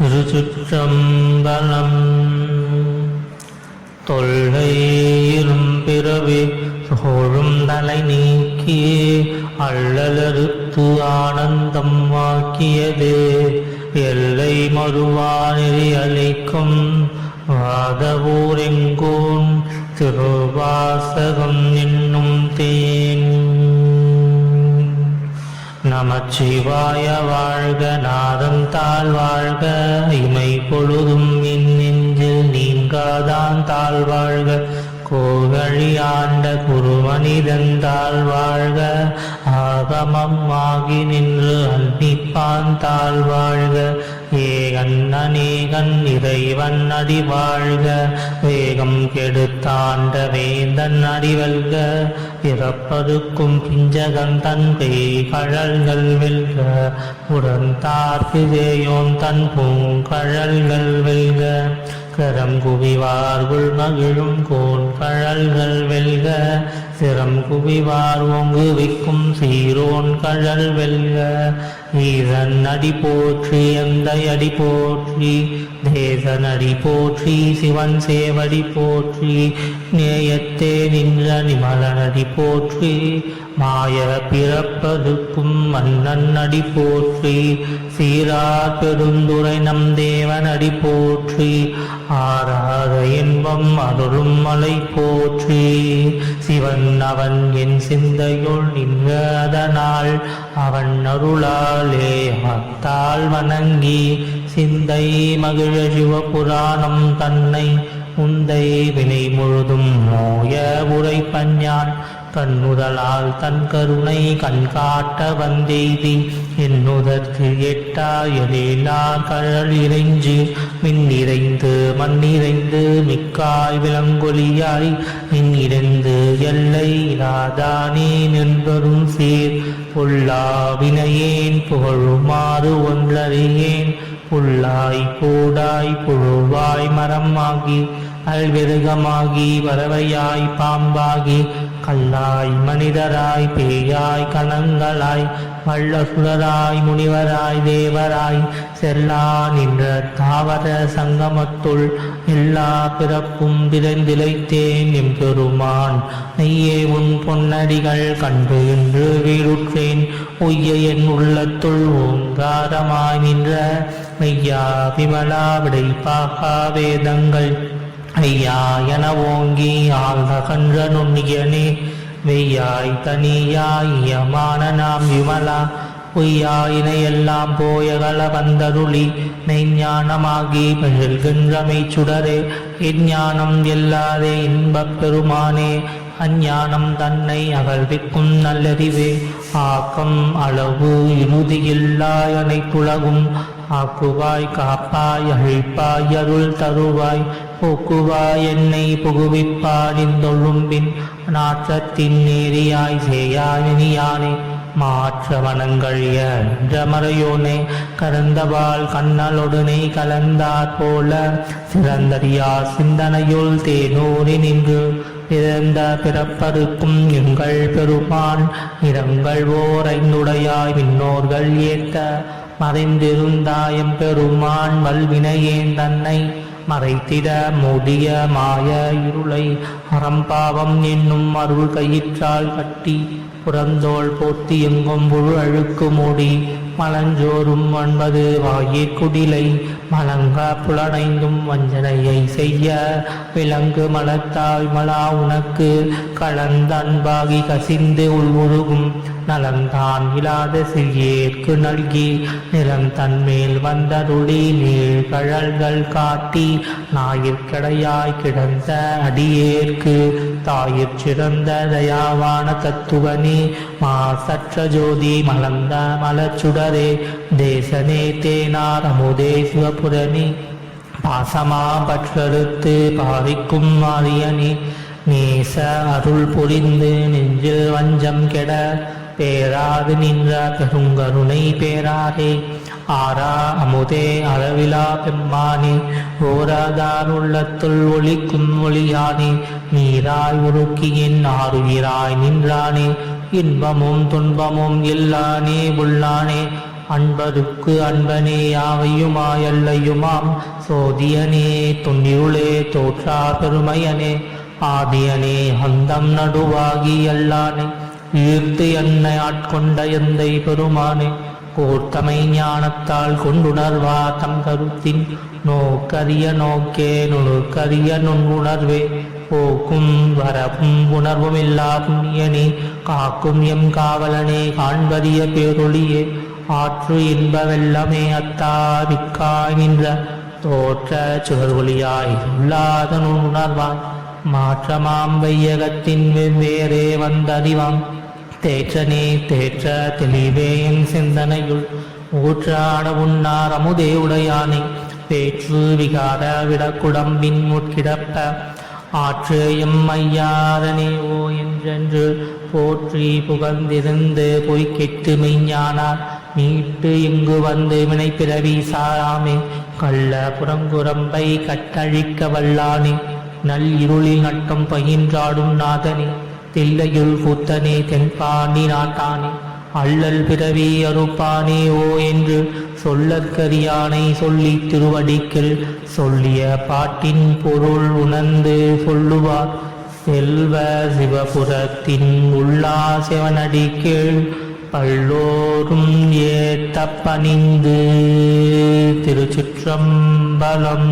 திருச்சிற்றம்பலம். தொல்லையிலும் பிறவி சோழும் தலை நீக்கி அள்ளலறுத்து ஆனந்தம் வாக்கியது. எல்லை மறுவானெறி அளிக்கும் வாதவூரெங்கோன் திருவாசகம் என்னும் தேன். நமச்சிவாய வாழ்க நாதம் தாழ் வாழ்க. இமை பொழுதும் என் நெஞ்சில் நீங்காதான் தாழ் வாழ்க. கோகழி ஆண்ட குருமனிதன் தாழ் வாழ்க. ஆகமம் ஆகி நின்று அன்னிப்பான் தாழ் வாழ்க. ஏகன் அநேகன் இறைவன் அடி வாழ்க வேகம் கெடுத்தாண்ட வேந்தன் அடிவல்க. பிறப்பதுக்கும் பிஞ்சகன் தன் கை கழல்கள் வெல்க. உடன் தார்பிதேயோன் தன் பூங்கழல்கள் வெல்க. கரம் குவிவார்குள் மகிழும் கோன் கழல்கள் வெல்க. சிரம் குவிவார் ஓங்கு விக்கும் சீரோன் கழல் வெல்க. வீரன் அடி போற்றி அந்த அடி போற்றி தேசன் அடி போற்றி சிவன் சேவடி போற்றி நேயத்தே நின்ற நிமலனடி போற்றி மாய பிறப்பதுக்கும் மன்னன் அடி போற்றி சீரா பெருந்துரை நம் தேவன் அடி போற்றி ஆராத இன்பம் அருளும் மலை போற்றி சிவன் அவன் என் சிந்தையுள் நின்றதனால் அவன் அவன் அருளாலே மத்தால் வணங்கி சிந்தை மகிழ சிவபுராணம் தன்னை உந்தை வினை முழுதும் மோய உரைப்பஞ்ஞான் கண்ணுதலால் தன் கருணை கண்காட்ட வந்தெய்தி என்னுதற்கு எட்டா எழிலா கழல் இறைஞ்சு மின் இறைந்து மண்ணிறைந்து மிக்காய் விலங்கொலியாய் மின் இறைந்து எல்லை இராதானே நின்றரும் சீர் பொல்லா வினையேன் புகழுமாறு ஒன்றறியேன் புல்லாய் கூடாய் புழுவாய் மரமாகி அல்விருகமாகி பறவையாய் பாம்பாகி கல்லாய் மனிதராய் பேயாய் கணங்களாய் வல்லசுடராய் முனிவராய் தேவராய் செல்லா நின்ற தாவர சங்கமத்துள் எல்லா பிறப்பும் விரைந்திழைத்தேன் எம் பெருமான். நெய்யே உன் பொன்னடிகள் கண்டு என்று வீடுற்றேன் உய்ய என் உள்ளத்துள் ஓங்காரமாய் நின்ற மெய்யா விமலா விடைப்பாகா வேதங்கள். ஐயா என ஓங்கி ஆழ்ந்தகன்ற நுண்ணியனே மெய்யாய் தனியாய் யமான நாம் விமலா. பொய்யாயினையெல்லாம் போயகல வந்தருளி. மெய்ஞானமாகி பகிர்கின்றமை சுடரே. இஞ்ஞானம் எல்லாதே இன்பப் பெருமானே. அஞ்ஞானம் தன்னை அகழ்விக்கும் நல்லறிவே. ஆக்கம் அளவு இறுதியில்லாயனை புலகும் ஆக்குவாய் காப்பாய் அழிப்பாய் அருள் தருவாய் போக்குவாய் என்னை புகுவிப்பாடிந்தொழும்பின் நாற்றத்தின் நேரியாய் சேயாயினியானே மாற்ற வனங்கள் ஜமரையோனே கரந்தவாள் கண்ணலொடனே கலந்தாற் போல சிறந்தறியா சிந்தனையுள் தேனூரி நின்று பிறந்த பிறப்பருக்கும் எங்கள் பெருமான் இரங்கள் ஓர் ஐந்துடையாய் விண்ணோர்கள் ஏற்ற மறைந்திருந்தாயம் பெருமான் வல்வினையேன் தன்னை மறைத்திட முடிய மாய இருளை அறம்பாவம் என்னும் அருள் கயிற்றால் கட்டி புறந்தோள் போத்தி எங்கும் புழு அழுக்கு மூடி மலஞ்சோறும் ஒன்பது வாயிற் குடிலை மலங்க புலனைந்தும் வஞ்சனையை செய்ய விலங்கு மலத்தாய் மலா உனக்கு கலந்த அன்பாகி கசிந்து உள்முழுகும் நலந்தான் இல்லாத சிறியேற்கு நல்கி நிலம் தன்மேல் வந்தருளி நீள் கழல்கள் காட்டி ஞாயிற்கடையாய் கிடந்த அடியேற்கு தாயிற் சிறந்த தயாவான தத்துவனே மாசற்ற ஜோதி மலர்ந்த மலச்சுடரே தேசனே தேனார் அமுதே சிவபுரணி. பாசமா பற்றறுத்து பாதிக்கும் மாரியணி நேச அருள் புரிந்து நெஞ்சில் வஞ்சம் கெட பேராது நின்ற பெருங்கருணை பேராரே ஆரா அமுதே அளவிலா பெம்மானே ஓராதான் உள்ளத்துள் ஒளிக்கும் ஒளியானே. நீராய் உருக்கியின் ஆறுயிராய் நின்றானே இன்பமும் துன்பமும் எல்லானே உள்ளானே. அன்பருக்கு அன்பனே யாவையுமாயல்லையுமாம் சோதியனே துன்னிருளே தோற்றா பெருமையனே. ஆதியனே அந்தம் நடுவாகி எல்லானே ஈர்த்து என்னை ஆட்கொண்ட எந்தை பெருமானே கூர்த்தமை ஞானத்தால் கொண்டுணர்வா தம் கருத்தின் நோக்கரிய நோக்கே நுணுக்கரிய நுண்ணுணர்வே. போக்கும் வரவும் உணர்வும் இல்லா புண்ணியனே காக்கும் எம் காவலனே காண்பதிய பேரொழியே. ஆற்று இன்பவெல்லமே அத்தா மிக்காய் நின்ற தோற்ற சுடர்ஒளியாய் உள்ளாத உணர்வாய் மாற்றமாம் வையகத்தின் வெவ்வேறே வந்தறிவான் வந்தறிவாம் தேற்றனே தேற்ற தெளிவே என் சிந்தனையுள். ஊற்றாட உண்ணார் அமுதே உடையானை. பேச்சு விகார விடக்குடம்பின் முற்கிடப்ப ஆற்று எம் ஐயாதனே ஓ என்றென்று போற்றி புகழ்ந்திருந்து பொய்கெட்டு மெய்ஞானார். மீட்டு இங்கு வந்து வினைப்பிறவி சாராமே. கள்ள புறங்குரம்பை கட்டழிக்க வல்லானே. நல் இருளில் நட்டம் பயின்றாடும் நாதனே. தில்லையுள் புத்தனே தென்பாண்டி நாட்டானே அள்ளல் பிறவி அறுப்பானே ஓ என்று சொல்லற்கரியானை சொல்லி திருவடிக்கில் சொல்லிய பாட்டின் பொருள் உணர்ந்து சொல்லுவார். செல்வ சிவபுரத்தின் உள்ளா சிவனடி கீழ் பல்லோரும் ஏத்த பணிந்து திருச்சிற்றம்பலம்.